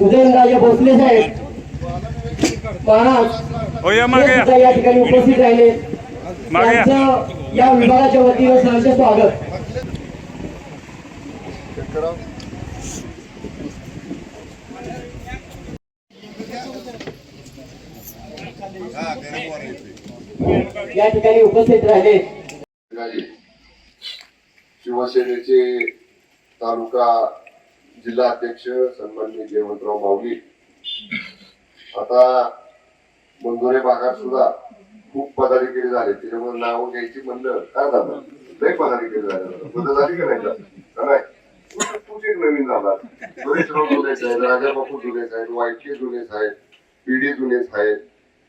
उदयनराजे भोसले साहेब महाराज हो या ठिकाणी उपस्थित राहिले. या. त्यांचं या विभागाच्या वतीनं सहर्ष स्वागत. या ठिकाणी उपस्थित राहिले. शिवसेनेचे तालुका जिल्हा अध्यक्ष सन्माननीय जयवंतराव माऊली. आता मंदोरे भागात सुद्धा खूप पदाधिकारी झाले. त्याच्यामुळे नाव घ्यायची म्हणलं काय झालं? लय पदाधिकारी झाले. पद झाली का नाही? तू- तूच एक नवीन झाला? सुरेशराव जुनेच आहेत राजाबापू जुनेच आहेत वायके जुनेच आहेत पीडी जुनेच आहेत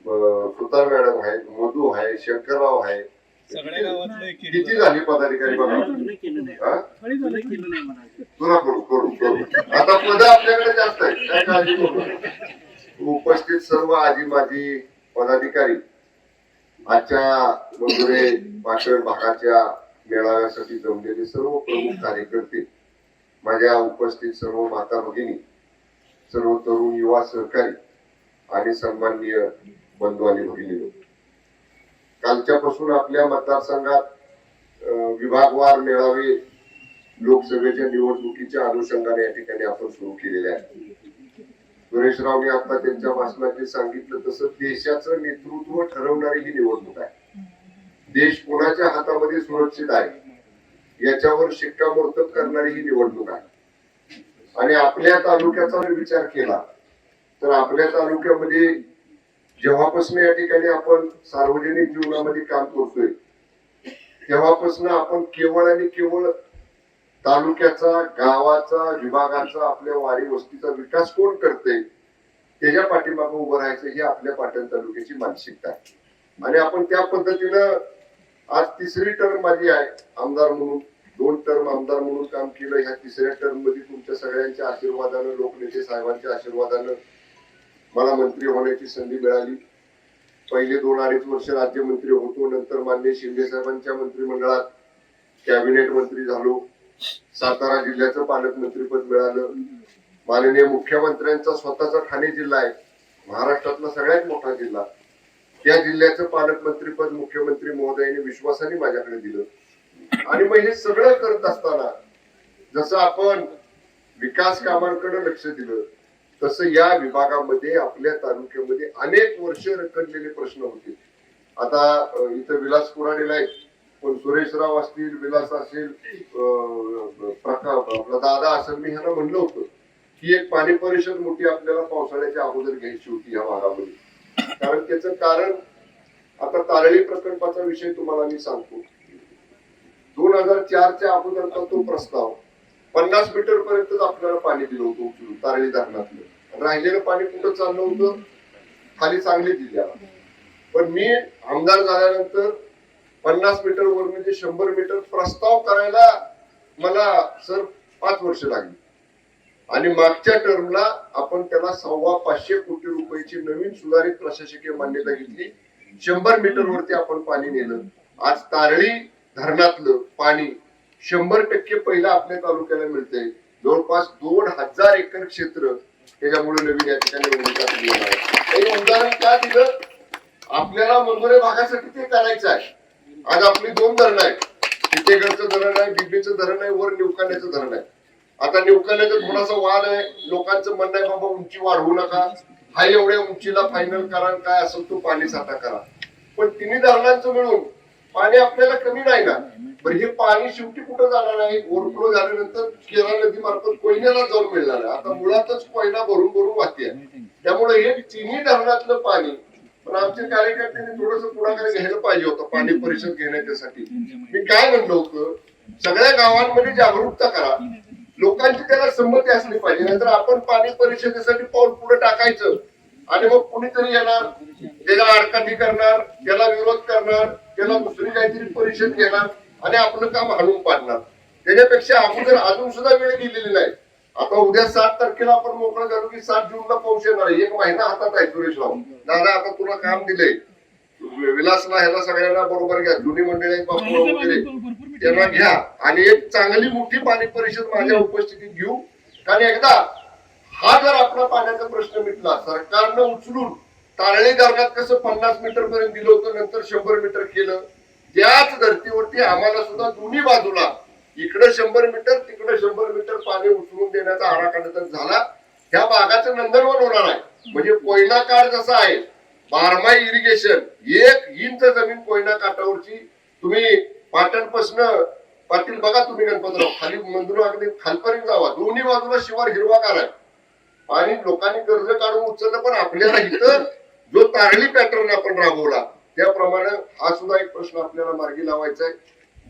अं, सुतार मॅडम आहेत मधू आहे शंकरराव आहे. सगळ्या गावातलं किती झाली पदाधिकारी बघा हा? तुला करू करू करू. आता पद आपल्याकडे जास्त आहे. काय काळजी करू नका. उपस्थित सर्व आजी माजी पदाधिकारी आजच्या मधुरे पाटण भागाच्या मेळाव्यासाठी जमलेले सर्व प्रमुख कार्यकर्ते माझ्या उपस्थित सर्व माता भगिनी सर्व तरुण युवा सहकारी आणि सन्माननीय बंधू आणि भगिनी कालच्यापासून आपल्या मतदारसंघात विभागवार मेळावे लोकसभेच्या निवडणुकीच्या अनुषंगाने या ठिकाणी आपण सुरू केलेले आहे सुरेशरावने आता त्यांच्या भाषणात सांगितलं तसं देशाचं नेतृत्व ठरवणारी ही निवडणूक आहे. देश कोणाच्या हातामध्ये सुरक्षित आहे याच्यावर शिक्कामोर्तब करणारी ही निवडणूक आहे. आणि आपल्या तालुक्याचा जर विचार केला तर आपल्या तालुक्यामध्ये जेव्हापासून या ठिकाणी आपण सार्वजनिक जीवनामध्ये काम करतोय तेव्हापासून आपण केवळ आणि केवळ तालुक्याचा गावाचा विभागाचा आपल्या वारी वस्तीचा विकास कोण करते त्याच्या पाठीमागे उभं राहायचं ही आपल्या पाटण तालुक्याची मानसिकता आहे. आणि आपण त्या पद्धतीनं आज तिसरी टर्म माझी आहे आमदार म्हणून दोन टर्म आमदार म्हणून काम केलं ह्या तिसऱ्या टर्ममध्ये तुमच्या सगळ्यांच्या आशीर्वादानं लोकनेते साहेबांच्या आशीर्वादानं मला मंत्री होण्याची संधी मिळाली. पहिले दोन अडीच वर्ष राज्यमंत्री होतो नंतर मान्य शिंदे साहेबांच्या मंत्रिमंडळात कॅबिनेट मंत्री झालो. सातारा जिल्ह्याचं पालकमंत्रीपद मिळालं. माननीय मुख्यमंत्र्यांचा स्वतःचा ठाणे जिल्हा आहे. महाराष्ट्रातला सगळ्यात मोठा जिल्हा. त्या जिल्ह्याचं पालकमंत्रीपद मुख्यमंत्री महोदयाने विश्वासाने माझ्याकडे दिलं. आणि मग हे सगळं करत असताना जसं आपण विकास कामांकडे लक्ष दिलं तसं या विभागामध्ये आपल्या तालुक्यामध्ये अनेक वर्ष रखडलेले प्रश्न होते. आता इथं विलास कुराडेला आहेत. पण सुरेशराव असतील विलास असेल आपला दादा असेल मी ह्यांना म्हणलं होतं. की एक पाणी परिषद मोठी आपल्याला पावसाळ्याच्या अगोदर घ्यायची होती या भागामध्ये कारण त्याचं कारण आता तारळी प्रकल्पाचा विषय तुम्हाला मी सांगतो. दोन हजार चारच्या अगोदरचा तो प्रस्ताव पन्नास मीटर पर्यंतच आपल्याला पाणी दिलं होतं उचलून तारळी धरणातलं. राहिलेलं पाणी कुठं चाललं होतं? खाली सांगली जिल्ह्याला. पण मी आमदार झाल्यानंतर पन्नास मीटर वर म्हणजे शंभर मीटर प्रस्ताव करायला मला सर पाच वर्ष लागली. आणि मागच्या टर्मला आपण त्याला सव्वा पाचशे कोटी रुपयाची नवीन सुधारित प्रशासकीय मान्यता घेतली. शंभर मीटर वरती आपण पाणी नेलं. आज तारळी धरणातलं पाणी शंभर टक्के पहिलं आपल्या तालुक्याला मिळतंय. जवळपास दोन हजार एकर क्षेत्र त्याच्यामुळे नवीन या ठिकाणी विकास हे उदाहरण का दिलं आपल्याला मंगोरे भागासाठी ते करायचं आहे. आज आपली दोन धरणं आहेत. चितेगडचं धरण आहे बिबीचं धरण आहे वर निवकाण्याचं धरण आहे. आता निवकाण्याचं थोडासा वाद आहे. लोकांचं म्हणणं आहे बाबा उंची वाढवू नका. हा एवढ्या उंचीला फायनल करा काय असेल तो पाणी साठा करा. पण तिन्ही धरणांचं मिळून पाणी आपल्याला कमी नाही ना. बरं हे पाणी शेवटी कुठं जाणार आहे? ओव्हरफ्लो झाल्यानंतर केरळ नदी मार्फत कोयनेला जाऊन मिळणार आहे. आता मुळातच कोयना भरून भरून वाहते. त्यामुळे हे तिन्ही धरणातलं पाणी पण आमच्या कार्यकर्त्यांनी थोडस पुढाकार घ्यायला पाहिजे होतं पाणी परिषद घेण्याच्यासाठी. मी काय म्हणलो होतं? सगळ्या गावांमध्ये जागरूकता करा. लोकांची त्याला संमती असली पाहिजे. नाहीतर आपण पाणी परिषदेसाठी पाऊल पुढे टाकायचं. आणि मग कुणीतरी येणार त्याला आडकाठी करणार त्याला विरोध करणार त्याला दुसरी काहीतरी परिषद घेणार आणि आपलं काम हलवून पाडणार. त्याच्यापेक्षा अगोदर अजून सुद्धा वेळ गेलेली नाही. आता उद्या सात तारखेला आपण मोकळं झालो की सात जूनला पाऊस येणार आहे. एक महिना हातात आहे सुरेशराव दादा आता तुला काम दिलंय. विलासला ह्याला सगळ्यांना बरोबर घ्या. जुनी मंडळी बापू वगैरे. त्यांना घ्या. आणि एक चांगली मोठी पाणी परिषद माझ्या उपस्थितीत घेऊ. कारण एकदा हा जर आपला पाण्याचा प्रश्न मिटला सरकारनं उचलून तारळी धरणात कसं पन्नास मीटर पर्यंत दिलं होतं नंतर शंभर मीटर केलं त्याच धर्तीवरती आम्हाला सुद्धा दोन्ही बाजूला इकडे शंभर मीटर तिकडे शंभर मीटर पाणी उचलून देण्याचा आराखडा तर झाला. त्या भागाचं नंदनवन होणार आहे. म्हणजे कोयना काळ जसा आहे बारमाही इरिगेशन एक इंच जमीन कोयना काठावरची. तुम्ही पाटणपासनं पाटील बघा तुम्ही गणपतराव खाली मंदिर अगदी खालपर्यंत जावा. दोन्ही बाजूला शिवार हिरवागार आहे. आणि लोकांनी कर्ज काढून उचललं पण आपल्याला इथं जो तारली पॅटर्न आपण राबवला त्याप्रमाणे हा सुद्धा एक प्रश्न आपल्याला मार्गी लावायचा आहे.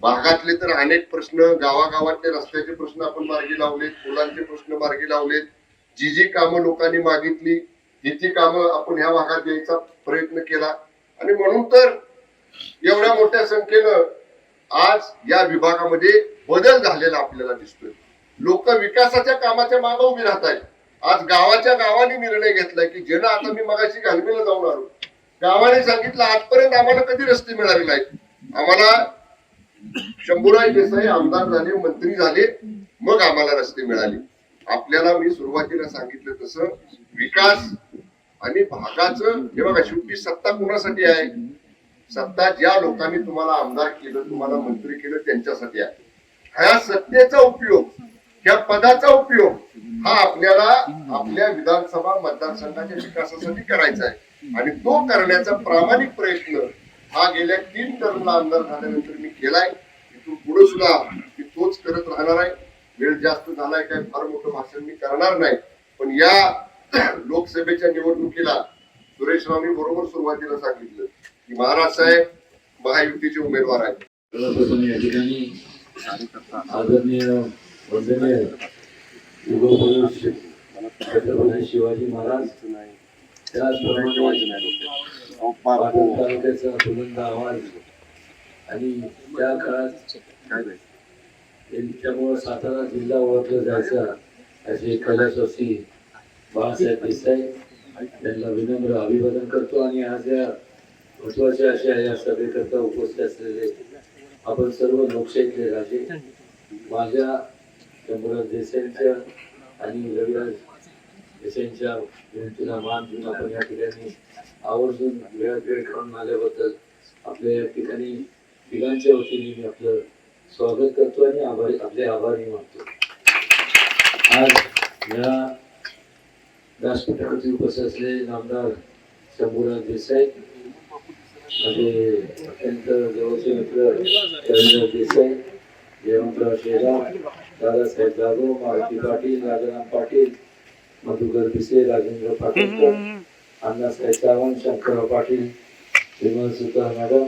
भागातले तर अनेक प्रश्न गावागावातले रस्त्याचे प्रश्न आपण मार्गी लावलेत मुलांचे प्रश्न मार्गी लावलेत. जी जी कामं लोकांनी मागितली ती ती कामं आपण ह्या भागात द्यायचा प्रयत्न केला. आणि म्हणून तर एवढ्या मोठ्या संख्येनं आज या विभागामध्ये बदल झालेला आपल्याला दिसतोय. लोक विकासाच्या कामाच्या मागे उभी राहत आहेत आज गावाच्या गावाने निर्णय घेतलाय की ज्यानं आता मी मगाशी घालमीला जाऊन आलो. गावाने सांगितलं आजपर्यंत आम्हाला कधी रस्ते मिळाले नाहीत. आम्हाला शंभूराज देसाई आमदार झाले मंत्री झाले मग आम्हाला रस्ते मिळाले. आपल्याला मी सुरुवातीला सांगितलं तसं विकास आणि भागाचं हे बघा शेवटी सत्ता कुणासाठी आहे? सत्ता ज्या लोकांनी तुम्हाला आमदार केलं तुम्हाला मंत्री केलं त्यांच्यासाठी आहे. ह्या सत्तेचा उपयोग या पदाचा उपयोग हा आपल्याला आपल्या विधानसभा मतदारसंघाच्या विकासासाठी करायचा आहे. आणि तो करण्याचा प्रामाणिक प्रयत्न हा गेल्या तीन टर्मला आमदार झाल्यानंतर मी केलाय. इथून पुढे सुद्धा मी तोच करत राहणार आहे. वेळ जास्त झालाय काय फार मोठं भाषण मी करणार नाही. पण या लोकसभेच्या निवडणुकीला सुरेश रावनी बरोबर सुरुवातीला सांगितलं की महाराज साहेब महायुतीचे उमेदवार आहेत. सर्वप्रथम वंदनीय छत्रपती शिवाजी महाराज. त्याचप्रमाणे पाटण तालुक्याचा बुलंद आवाज. आणि त्या काळात त्यांच्यामुळं सातारा जिल्हा ओळखला जायचा असे कैलासवासी बाळासाहेब देसाई त्यांना विनम्र अभिवादन करतो. आणि आज या महत्त्वाच्या अशा या सभेकरता उपस्थित असलेले आपण सर्व लोकशाहीतले राजे माझ्या शंभूराज देसाईंच्या आणि रविराज देसाईंच्या विनंतीला मान देऊन आपण या ठिकाणी आवर्जून वेळात वेळ करून आल्याबद्दल आपल्या या ठिकाणी तिघांच्या वतीने मी आपलं स्वागत करतो आणि आभारी आपले आभारही मानतो. आज या व्यासपीठावरती उपस्थित असलेले नामदार शंभूराज देसाई माझे अत्यंत जवळचे मित्र रवींद्र देसाई जयवंतराव शेलार दादासाहेब जाधव मारुती पाटील राजाराम पाटील मधुकर पिसे राजेंद्र पाटील अण्णासाहेब सावंत शंकरराव पाटील विमल सुतार मॅडम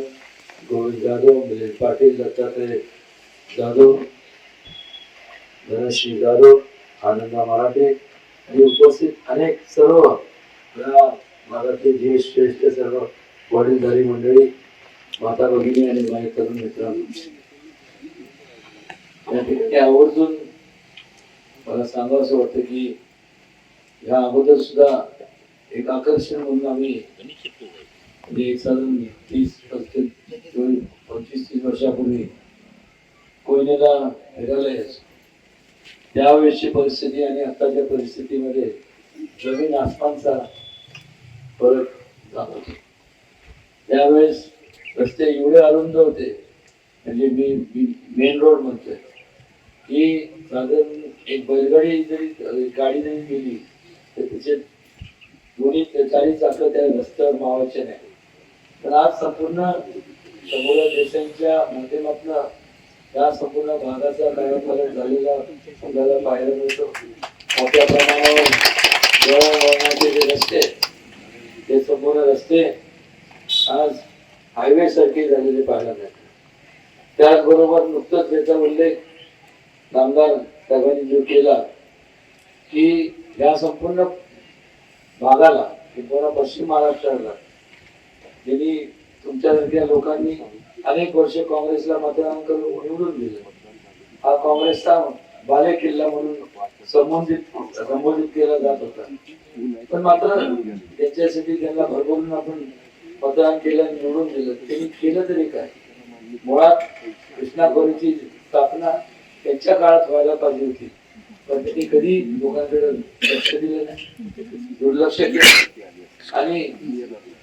गोविंद जाधव मिलिंद पाटील दत्तात्रय जाधव धनश्री जाधव आनंदा मराठे आणि उपस्थित अनेक सर्व या भागातले ज्येष्ठ श्रेष्ठ सर्व वडीलधारी मंडळी माता भगिनी आणि माझ्या तरुण मित्रांनो. या आवर्जून मला सांगावं असं वाटतं की ह्या अगोदर सुद्धा एक आकर्षण म्हणून आम्ही म्हणजे एक साधारण तीस पस्तीस पंचवीस तीस वर्षापूर्वी कोयनेला फिरायला यायचो. त्यावेळेसची परिस्थिती आणि आताच्या परिस्थितीमध्ये जमीन आसमानचा फरक जाणवतो. त्यावेळेस रस्ते एवढे अरुंद होते म्हणजे मी मेन रोड म्हणतोय. की साधारण एक बैलगाडी जरी गाडी जरी गेली तर तिचे दोन्ही ते चारी चाकं त्या रस्त्यावर मावायचे नाही. तर आज संपूर्ण समोर देशांच्या माध्यमातून या संपूर्ण भागाचा कार्यक्रम झालेला आपल्याला पाहायला मिळतो. मोठ्या प्रमाणावर दळणवळणाचे जे रस्ते ते संपूर्ण रस्ते आज हायवे सारखे झालेले पाहायला मिळतात. त्याचबरोबर नुकतंच त्याचा उल्लेख कामगार साहेबांनी जो केला की या संपूर्ण भागाला किंवा पश्चिम महाराष्ट्राला ज्यांनी तुमच्यासारख्या लोकांनी अनेक वर्ष काँग्रेसला मतदान करून निवडून दिलं. हा काँग्रेसचा बाले किल्ला म्हणून संबोधित संबोधित केला जात होता. पण मात्र त्याच्यासाठी त्यांना भरभरून आपण मतदान केलं निवडून दिलं. त्यांनी केलं तरी काय? मुळात कृष्णाखोरीची स्थापना त्यांच्या काळात व्हायला पाहिजे होती. पण त्यांनी कधी लोकांकडे लक्ष दिलं नाही. दुर्लक्ष केलं आणि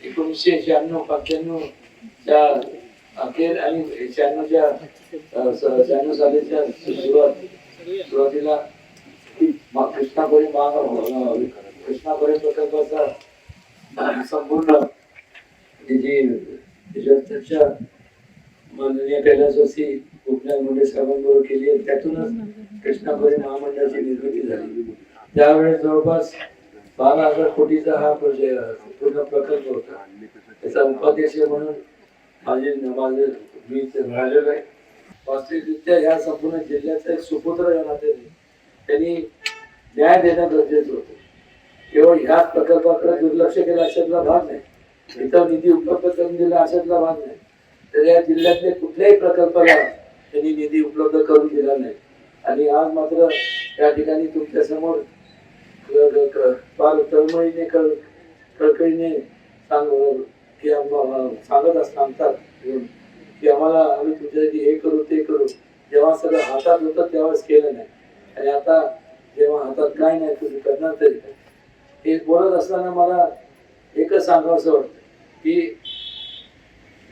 एकोणीसशे शहाण्णव पंच्याण्णव च्या अखेर आणि शहाण्णवच्या शहाण्णव सालीच्या सुरुवात सुरुवातीला मा- कृष्णा महाग कृष्णा खोरे प्रकल्पाचा संपूर्ण जी चर्चा माननीय कैलासवासी गोपीनाथ मुंडे साहेबांबरोबर केली त्यातूनच कृष्णा महामंडळाची निर्मिती झाली. त्यावेळेस जवळपास बारा हजार कोटीचा हा पूर्ण प्रकल्प होता. त्याचा उपाध्यक्ष म्हणून माझे माझे मी राहिलेलो आहे. वास्तविकरित्या ह्या संपूर्ण जिल्ह्याचा एक सुपुत्र या नात्याने त्यांनी न्याय देणं गरजेचं होतं. केवळ ह्याच प्रकल्पाकडे दुर्लक्ष केलं अशातला भाग नाही. इतर निधी उपलब्ध करून दिला अशातला भाग नाही. तर या जिल्ह्यातले कुठल्याही प्रकल्पाला त्यांनी निधी उपलब्ध करून दिला नाही. आणि आज मात्र या ठिकाणी तुमच्यासमोर फार तळमळीने कळ कळकळीने सांग की सांगत असत सांगतात की आम्हाला आम्ही तुमच्यासाठी हे करू ते करू. जेव्हा सगळं हातात होतं तेव्हाच केलं नाही. आणि आता जेव्हा हातात काय नाही तुम्ही करणार तरी हे बोलत असताना मला एकच सांगावं असं वाटतं की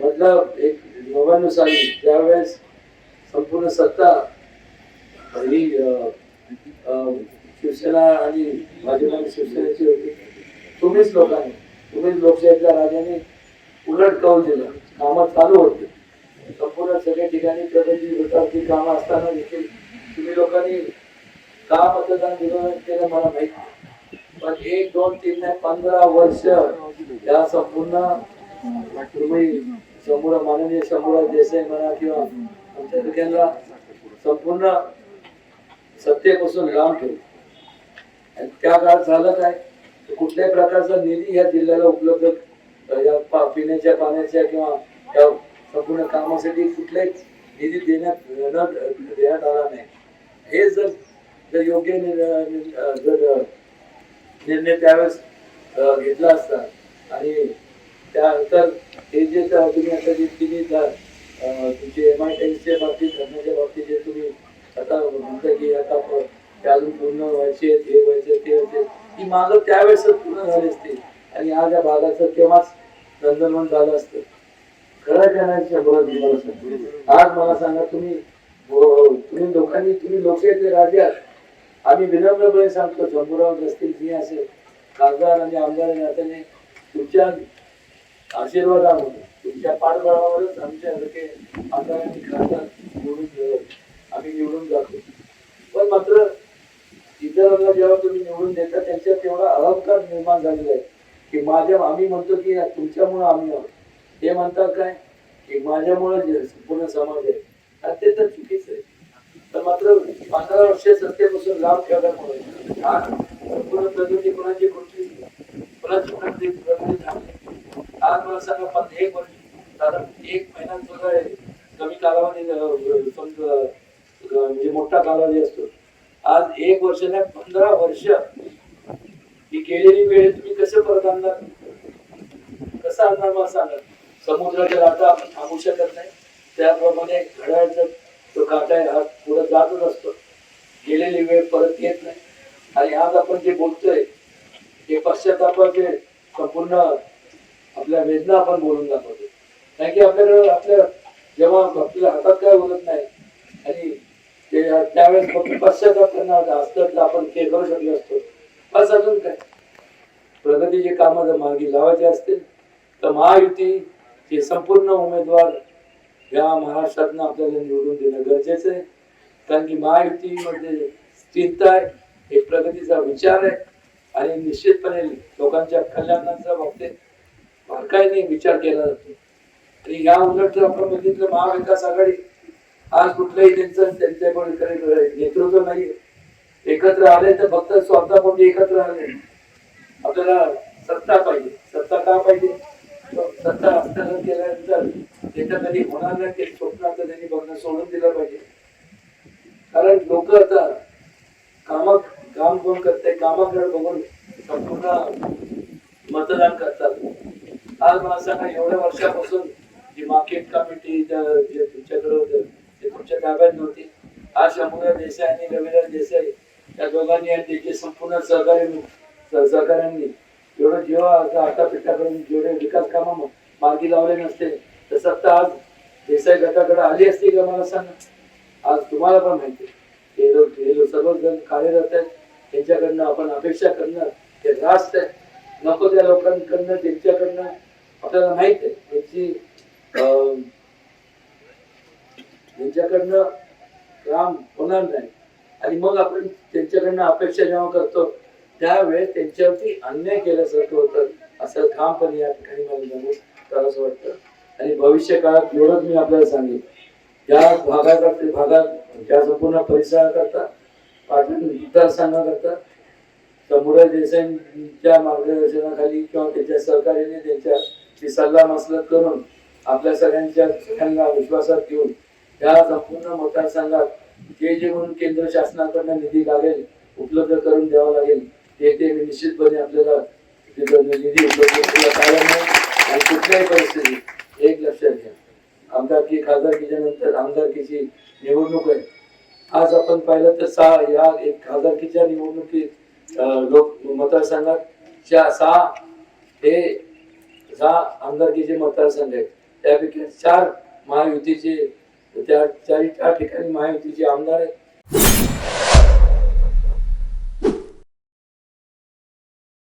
मधलं एक नव्याण्णव साली ज्यावेळेस संपूर्ण सत्ता ही शिवसेना आणि भाजप आणि शिवसेनेची होती. तुम्हीच लोकांनी तुम्हीच लोकशाहीतल्या राजाने उलट कौल दिलं. कामं चालू होती. संपूर्ण सगळ्या ठिकाणी प्रगती होताची कामं असताना देखील तुम्ही लोकांनी का मतदान दिलं केलं मला माहीत पण एक दोन तीन नाही पंधरा वर्ष या संपूर्ण तुम्ही समोर माननीय शंभूराज देसाई म्हणा किंवा आमच्या सगळ्यांना संपूर्ण सत्तेपासून लांब ठेवू आणि त्या काळात झालं काय? तर कुठल्याही प्रकारचा निधी या जिल्ह्याला उपलब्ध या पा- पिण्याच्या पाण्याच्या किंवा त्या संपूर्ण कामासाठी कुठलाही निधी देण्यात न देण्यात आला नाही. हे जर जर योग्य निर्णय जर निर्णय त्यावेळेस घेतला असता आणि त्यानंतर हे जे तुम्ही आता जे तिन्ही तुमचे एम आय टेनच्या बाबतीत धरण्याच्या बाबतीत जे तुम्ही आता म्हणता की आता प- ते अजून पूर्ण व्हायचे हे व्हायचे ते व्हायचे ती मागं त्यावेळेस पूर्ण झाली असते. आणि आज या भागाचं तेव्हाच नंदनवन झालं असतं. खरं जाण्याची नाही शंभरात तुम्हाला आज मला सांगा तुम्ही हो, हो तुम्ही लोकांनी तुम्ही लोकांचे राज्यात आम्ही विनम्रपणे सांगतो शंभूराव असतील मी असेल खासदार आणि आमदार नात्याने तुमच्या आशीर्वादामुळे तुमच्या पाठबळावरच आमच्या सारखे आमदार आणि खासदार निवडून आम्ही निवडून जातो. पण मात्र इतरांना जेव्हा तुम्ही निवडून देता त्यांच्यात तेवढा अहंकार निर्माण झालेला आहे. की माझ्या आम्ही म्हणतो की तुमच्यामुळं आम्ही आहोत. ते म्हणतात काय? की माझ्यामुळे जे संपूर्ण समाज आहे आणि ते तर चुकीचं आहे. तर मात्र पंधरा वर्ष सत्तेपासून लाभ ठेवल्यामुळे हा संपूर्ण प्रगती कोणाची कोणती कोणाची प्रगती प्रगती झाली आज मला सांगा पण एक वर्ष साधारण एक महिना सुद्धा कमी कालावधी म्हणजे मोठा कालावधी असतो. आज एक वर्ष नाही पंधरा वर्ष ही गेलेली वेळ तुम्ही कसं परत आणणार? कसं आणणार मला सांगा. समुद्राच्या लाटा आपण थांबू शकत नाही. त्याप्रमाणे घड्याळचा तो काटा आहे हा पुढे जातच असतो. गेलेली वेळ परत येत नाही. आणि आज आपण जे बोलतोय ते पश्चातापाचे संपूर्ण आपल्या वेदना आपण बोलून दाखवतो. कारण की आपल्याकडे आपल्या जेव्हा आपल्या हातात काय बोलत नाही आणि ते त्यावेळेस फक्त पश्चाताप करणार असतं तर आपण ते करू शकलो असतो. बस अजून काय? प्रगतीचे कामं जर मार्गी लावायचे असतील तर महायुतीचे संपूर्ण उमेदवार या महाराष्ट्रातनं आपल्याला निवडून देणं गरजेचं आहे. कारण की महायुतीमध्ये स्थिरता आहे एक प्रगतीचा विचार आहे आणि निश्चितपणे लोकांच्या कल्याणाच्या बाबतीत बारकाईने विचार केला जातो. आणि या उलट जर आपण बघितलं महाविकास आघाडी आज कुठलंही त्यांचं त्यांच्याकडे नेतृत्व नाही एकत्र आले तर फक्त स्वार्थापोटी एकत्र आले आपल्याला सत्ता पाहिजे. सत्ता का पाहिजे? सत्ता हस्तगत केल्यानंतर त्याच्या कधी होणार नाही ते स्वप्न आता त्यांनी बघणं सोडून दिलं पाहिजे. कारण लोक आता काम काम कोण करते कामाकडे बघून संपूर्ण मतदान करतात. आज मला सांगा एवढ्या वर्षापासून जी मार्केट कमिटी तुमच्याकडे ते तुमच्या ताब्यात नव्हती आज शंभूराज देसाई आणि रविराज देसाई त्या दोघांनी आणि त्याचे संपूर्ण सहकार्य सहकार्यांनी एवढं जेव्हा आता आटापिटा करून जेवढे विकास कामं मार्गी लावले नसते तर सत्ता आज देसाई गटाकडे आली असती का मला सांगा? आज तुम्हाला पण माहिती हे लोक हे लोक सर्वजण कार्यरत आहेत. त्यांच्याकडनं आपण अपेक्षा करणं हे रास्त आहे. नको त्या लोकांकडनं त्यांच्याकडनं आपल्याला माहीत आहे. म्हणजे, त्यांची त्यांच्याकडनं काम होणार नाही. आणि मग आपण त्यांच्याकडनं अपेक्षा जेव्हा करतो त्यावेळेस त्यांच्यावरती अन्याय केल्यासारखं होतं. असं काम पण या ठिकाणी मला नमूद करावंसं वाटतं. आणि भविष्य काळात एवढंच मी आपल्याला सांगेन. या भागाकरता भागात ज्या संपूर्ण परिसराकरता पाटण मतदारसंघाकरता समुदाय देसाईंच्या मार्गदर्शनाखाली किंवा त्यांच्या सहकार्याने त्यांच्या सल्ला मसलत करून आपल्या सगळ्यांच्या सगळ्यांना विश्वासात घेऊन या संपूर्ण मतदारसंघात जे जे म्हणून केंद्र शासनाकडनं निधी लागेल उपलब्ध करून द्यावा लागेल ते ते मी निश्चितपणे आपल्याला तिथं निधी उपलब्ध केला आणि कुठल्याही परिस्थितीत एक लक्षात घ्या. आमदारकी खासदारकीच्या नंतर आमदारकीची निवडणूक आहे. आज आपण पाहिलं तर सहा या एक खासदारकीच्या निवडणुकीत लोक मतदारसंघात सहा हे सहा आमदारकीचे मतदारसंघ आहेत त्यापैकी चार महायुतीचे त्या चारी चार ठिकाणी महायुतीचे आमदार आहेत.